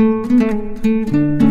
う。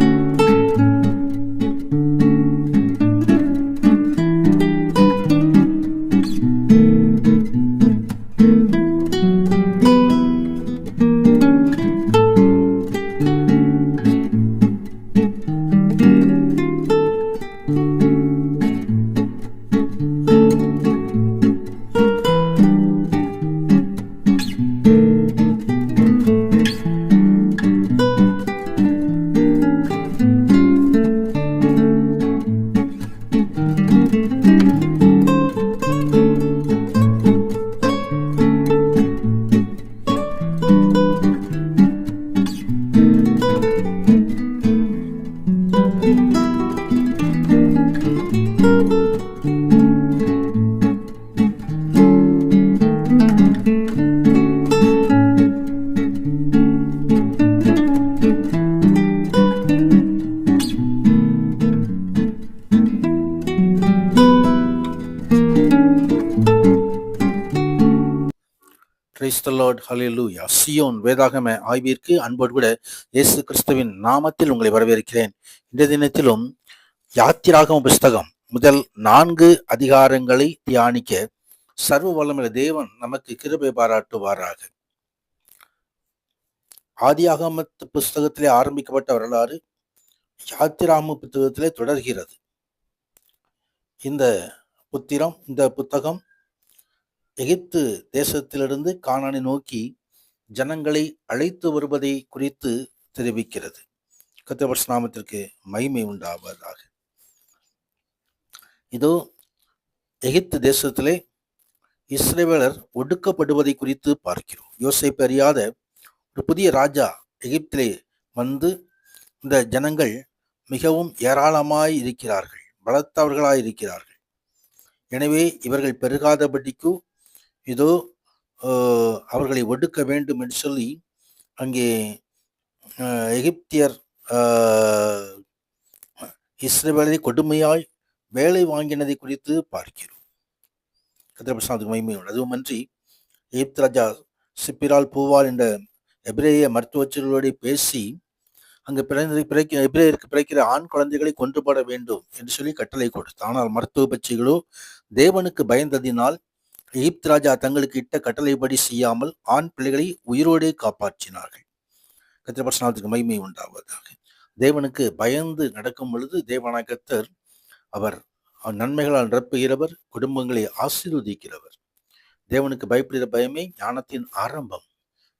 கிறிஸ்தலாட் ஹலிலூயா Zion வேதாகம ஆய்விற்கு அன்போடு கூட இயேசு கிறிஸ்துவின் நாமத்தில் உங்களை வரவேற்கிறேன். இந்த தினத்திலும் யாத்திராகம புஸ்தகம் முதல் நான்கு அதிகாரங்களை தியானிக்க சர்வ வல்லமையுள்ள தேவன் நமக்கு கிருபை பாராட்டுவாராக. ஆதியாகமத்து புஸ்தகத்திலே ஆரம்பிக்கப்பட்ட வரலாறு யாத்திராம புத்தகத்திலே தொடர்கிறது. இந்த புத்திரம் இந்த புத்தகம் எகிப்து தேசத்திலிருந்து கானானை நோக்கி ஜனங்களை அழைத்து வருவதை குறித்து தெரிவிக்கிறது. கத்திரபட்ச நாமத்திற்கு மகிமை உண்டாவதாக. இதோ எகிப்து தேசத்திலே இஸ்ரேவேலர் ஒடுக்கப்படுவதை குறித்து பார்க்கிறோம். யோசிப்பு அறியாத ஒரு புதிய ராஜா எகிப்திலே வந்து இந்த ஜனங்கள் மிகவும் ஏராளமாய் இருக்கிறார்கள் பலத்தவர்களாய் இருக்கிறார்கள். எனவே இவர்கள் பெருகாதபடிக்கு இதோ அவர்களை ஒடுக்க வேண்டும் என்று சொல்லி அங்கே எகிப்தியர் இஸ்ரேலை கொடுமையாய் வேலை வாங்கினதை குறித்து பார்க்கிறோம். கத்திரபிரசாத்துக்கு அதுவும் அதுவுமன்றி எகிப்து ராஜா சிப்பிரால் பூவால் என்ற எபிரேய மருத்துவச்சர்களோடு பேசி அங்கு பிறந்த பிறக்க எபிரேயருக்கு பிறக்கிற ஆண் குழந்தைகளை கொன்றுபட வேண்டும் என்று சொல்லி கட்டளை கொடுத்து ஆனால் மருத்துவ பட்சிகளோ தேவனுக்கு பயந்ததினால் எகிப்து ராஜா தங்களுக்கு இட்ட கட்டளைப்படி செய்யாமல் ஆண் பிள்ளைகளை உயிரோடே காப்பாற்றினார்கள். கத்திரபர்சனத்துக்கு மகிமை உண்டாவதாக. தேவனுக்கு பயந்து நடக்கும் பொழுது தேவனாய் கத்தர் அவர் நன்மைகளால் நிரப்புகிறவர் குடும்பங்களை ஆசீர்வதிக்கிறவர். தேவனுக்கு பயப்படுகிற பயமே ஞானத்தின் ஆரம்பம்.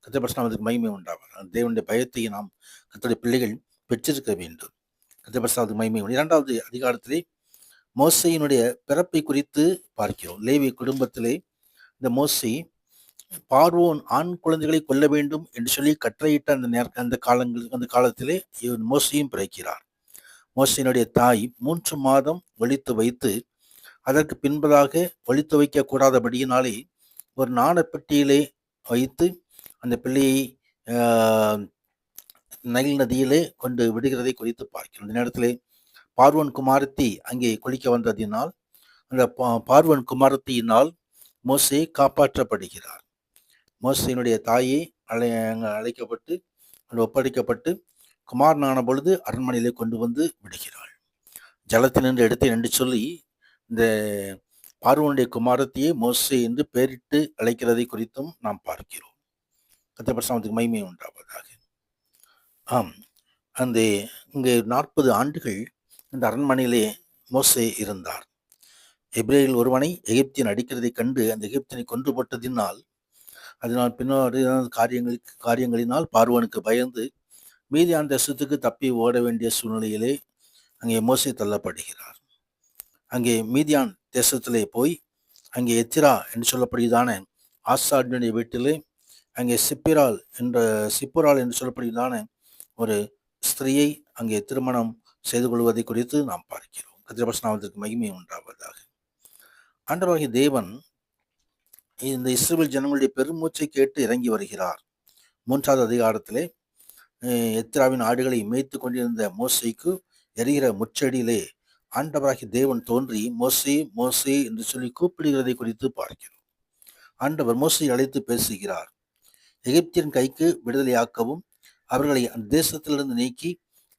கத்திரபர்சனத்துக்கு மகிமை உண்டாவார் தேவனுடைய பயத்தை நாம் கத்தோடைய பிள்ளைகள் பெற்றிருக்க வேண்டும். கத்திரபர்சனத்துக்கு மகிமை உண்டு. இரண்டாவது அதிகாரத்திலே மோசையினுடைய பிறப்பை குறித்து பார்க்கிறோம். லேவி குடும்பத்திலே இந்த மோசை பார்வோன் ஆண் குழந்தைகளை கொல்ல வேண்டும் என்று சொல்லி கட்டளையிட்ட அந்த நேர அந்த காலங்கள் அந்த காலத்திலே இவன் மோசையும் பிறக்கிறார். மோசையினுடைய தாய் மூன்று மாதம் ஒழித்து வைத்து அதற்கு பின்பதாக ஒழித்து வைக்க கூடாதபடியினாலே ஒரு நாணப்பெட்டியிலே வைத்து அந்த பிள்ளையை நைல் நதியிலே கொண்டு விடுகிறதை குறித்து பார்க்கிறோம். இந்த நேரத்திலே பார்வன் குமாரத்தி அங்கே குளிக்க வந்ததினால் அந்த பா- பார்வன் குமாரத்தியினால் மோசே காப்பாற்றப்படுகிறார். மோசையினுடைய தாயை அழை அழைக்கப்பட்டு அங்கு ஒப்படைக்கப்பட்டு குமாரனான பொழுது அரண்மனையிலே கொண்டு வந்து விடுகிறாள். ஜலத்தில் நின்று இடத்தை என்று சொல்லி இந்த பார்வனுடைய குமாரத்தையே மோசை என்று பெயரிட்டு அழைக்கிறதை குறித்தும் நாம் பார்க்கிறோம். கத்திரபட்சத்துக்கு மைமை உண்டாவதாக. ஆம். அந்த இங்கே நாற்பது ஆண்டுகள் இந்த அரண்மனையிலே மோசே இருந்தார். எப்ரேல் ஒருவனை எகிப்தியன் அடிக்கிறதைக் கண்டு அந்த எகிப்தியனை கொன்று போட்டதினால் அதனால் பின்னாடி காரியங்களுக்கு காரியங்களினால் பார்வனுக்கு பயந்து மீதியான தேசத்துக்கு தப்பி ஓட வேண்டிய சூழ்நிலையிலே அங்கே மோசை தள்ளப்படுகிறார். அங்கே மீதியான் தேசத்திலே போய் அங்கே எத்திரா என்று சொல்லப்படுகிறதான ஆசாடினுடைய வீட்டிலே அங்கே சிப்பிரால் என்ற சிப்புரால் என்று சொல்லப்படுகிறதான ஒரு ஸ்திரீயை அங்கே திருமணம் செய்து கொள்வதை குறித்து நாம் பார்க்கிறோம். கதிரபஸ்நாமத்திற்கு மகிமை உண்டாவதாக. ஆண்டவராகிய தேவன் இந்த இஸ்ரேல் ஜனங்களுடைய பெருமூச்சை கேட்டு இறங்கி வருகிறார். மூன்றாவது அதிகாரத்திலே எத்ராவின் எத்திராவின் ஆடுகளை மேய்த்து கொண்டிருந்த மோசைக்கு எரிகிற முச்செடியிலே ஆண்டவராகி தேவன் தோன்றி மோசே மோசே என்று சொல்லி கூப்பிடுகிறதை குறித்து பார்க்கிறோம். ஆண்டவர் மோசை அழைத்து பேசுகிறார். எகிப்தியின் கைக்கு விடுதலையாக்கவும் அவர்களை அந்த தேசத்திலிருந்து நீக்கி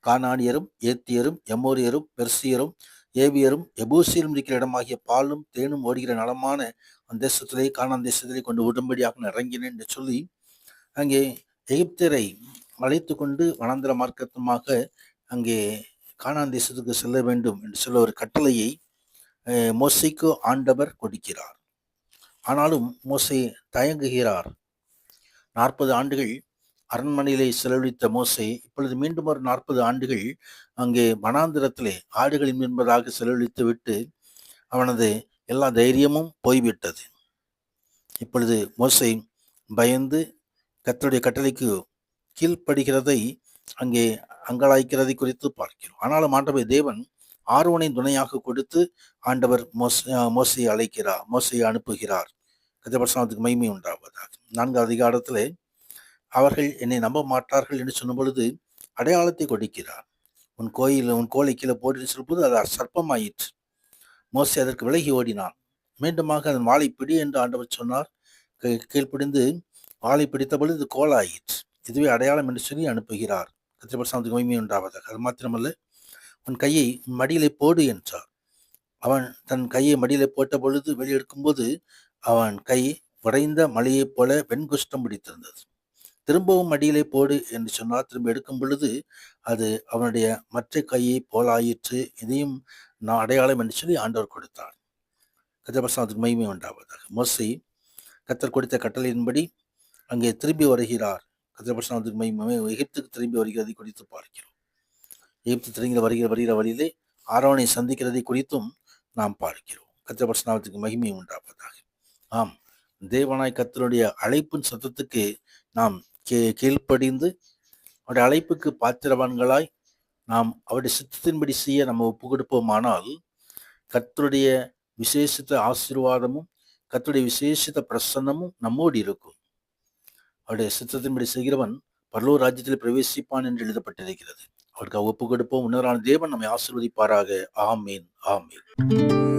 கானானியரும் ஏத்தியரும் எமோரியரும் பெர்சியரும் ஏவியரும் எபூசியரும் இருக்கிற இடமாகிய பாலும் தேனும் ஓடுகிற நலமான அந்த தேசத்திலே கானான் தேசத்திலே கொண்டு உடம்படியாக இறங்கினேன் என்று சொல்லி அங்கே எகிப்தரை அழைத்து கொண்டு வனாந்திர மார்க்கத்துமாக அங்கே கானான் தேசத்துக்கு செல்ல வேண்டும் என்று சொல்ல ஒரு கட்டளையை மோசைக்கு ஆண்டவர் கொடுக்கிறார். ஆனாலும் மோசை தயங்குகிறார். நாற்பது ஆண்டுகள் அரண்மனையிலே செலவழித்த மோசை இப்பொழுது மீண்டும் ஒரு நாற்பது ஆண்டுகள் அங்கே வனாந்திரத்திலே ஆடுகளின் என்பதாக செலவழித்து விட்டு அவனது எல்லா தைரியமும் போய்விட்டது. இப்பொழுது மோசை பயந்து கத்தருடைய கட்டளைக்கு கீழ்ப்படுகிறதை அங்கே அங்கலாய்க்கிறதை குறித்து பார்க்கிறோம். ஆனாலும் ஆண்டவை தேவன் ஆர்வனை துணையாக கொடுத்து ஆண்டவர் மோச மோசையை அழைக்கிறார் மோசையை அனுப்புகிறார். கதிரபர்சனத்துக்கு மகிமை உண்டாவதாக. நான்காவது அதிகாரத்திலே அவர்கள் என்னை நம்ப மாட்டார்கள் என்று சொன்ன பொழுது அடையாளத்தை கொடுக்கிறார் உன் கோயில் உன் கோலை கீழே போட்டு சொல்லும்போது அது சர்ப்பமாயிற்று மோசி அதற்கு விலகி ஓடினான். மீண்டுமாக அதன் வாளை பிடி என்று ஆண்டவர் சொன்னார். கீ- கீழ்ப்பிடிந்து வாளை பிடித்த பொழுது இது கோலாயிற்று. இதுவே அடையாளம் என்று சொல்லி அனுப்புகிறார். கத்திரபர்சனத்துக்கு மகிமை உண்டாவதாக. அது மாத்திரமல்ல உன் கையை மடியிலே போடு என்றார். அவன் தன் கையை மடியிலே போட்ட பொழுது வெளியெடுக்கும்போது அவன் கை உடைந்த மலையைப் போல வெண்குஷ்டம் பிடித்திருந்தது. திரும்பவும் மடியிலே போடு என்று சொன்னால் திரும்ப எடுக்கும் பொழுது அது அவனுடைய மற்ற கையை போலாயிற்று இதையும் நான் அடையாளம் என்று சொல்லி ஆண்டவர் கொடுத்தார். கத்திரபர்சனத்துக்கு மகிமை உண்டாவதாக. மோசை கத்தர் கொடுத்த கட்டளையின்படி அங்கே திரும்பி வருகிறார். கத்திரபர்சனத்துக்கு மகிமை எகிப்துக்கு திரும்பி வருகிறதை குறித்து பார்க்கிறோம். எகிப்து திரும்பி வருகிற வருகிற வழியிலே ஆரோனை சந்திக்கிறதை குறித்தும் நாம் பார்க்கிறோம். கத்திரபர்சனத்துக்கு மகிமை உண்டாவதாக. ஆம் தேவனாய் கத்தருடைய அழைப்பின் சத்தத்துக்கு நாம் கீழ்ப்படிந்து அவருடைய அழைப்புக்கு பாத்திரவான்களாய் நாம் அவருடைய சித்தத்தின்படி செய்ய நம்ம ஒப்பு கொடுப்போமானால் கர்த்தருடைய விசேஷித்த ஆசீர்வாதமும் கத்துடைய விசேஷித்த பிரசன்னமும் நம்மோடு இருக்கும். அவருடைய சித்தத்தின்படி செய்கிறவன் பரலோ ராஜ்யத்தில் பிரவேசிப்பான் என்று எழுதப்பட்டிருக்கிறது. அவருக்கு ஒப்பு கொடுப்போம் உன்னரான தேவன் நம்மை ஆசீர்வதிப்பாராக. ஆமீன். ஆமீன்.